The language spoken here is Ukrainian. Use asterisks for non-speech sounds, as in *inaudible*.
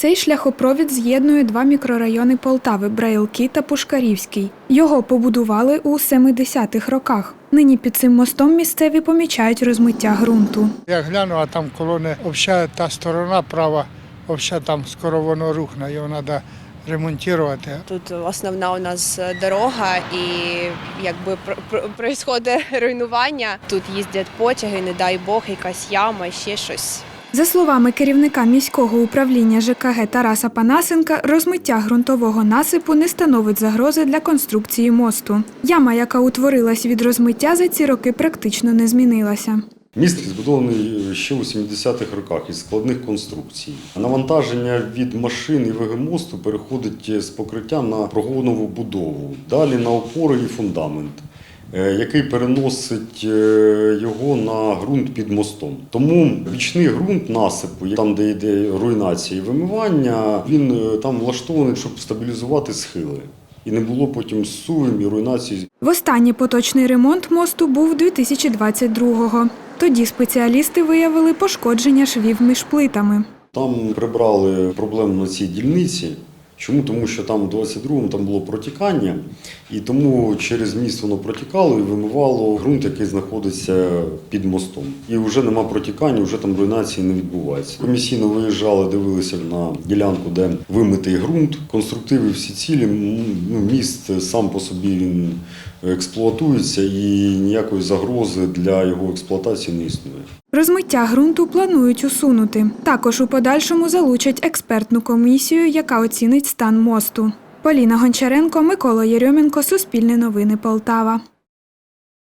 Цей шляхопровід з'єднує два мікрорайони Полтави Браїлки та Пушкарівський. Його побудували у 70-х роках. Нині під цим мостом місцеві помічають розмиття ґрунту. Я гляну, а там колони, взагалі та сторона права, взагалі там скоро воно рухне, його треба ремонтувати. Тут основна у нас дорога, і якби происходить *laughs* руйнування. Тут їздять потяги, не дай Бог, якась яма, ще щось. За словами керівника міського управління ЖКГ Тараса Панасенка, розмиття ґрунтового насипу не становить загрози для конструкції мосту. Яма, яка утворилась від розмиття, за ці роки практично не змінилася. Міст збудований ще у 70-х роках із складних конструкцій. Навантаження від машин і вегемосту переходить з покриття на прогонову будову, далі на опори і фундамент. Е, Який переносить е, його на ґрунт під мостом. Тому бічний ґрунт насипу, там, де йде руйнація і вимивання, він е, там влаштований, щоб стабілізувати схили. І не було потім зсувів і руйнації Востанній поточний ремонт мосту був 2022-го. Тоді спеціалісти виявили пошкодження швів між плитами. Там прибрали проблему на цій дільниці. Чому? Тому що там в 22-му там було протікання, і тому через міст воно протікало і вимивало ґрунт, який знаходиться під мостом. І вже нема протікання, вже там руйнації не відбувається. Комісійно виїжджали, дивилися на ділянку, де вимитий ґрунт, конструктиви всі цілі. Ну, міст сам по собі він експлуатується і ніякої загрози для його експлуатації не існує. Розмиття ґрунту планують усунути. Також у подальшому залучать експертну комісію, яка оцінить стан мосту. Поліна Гончаренко, Микола Єрьоменко, Суспільне новини Полтава.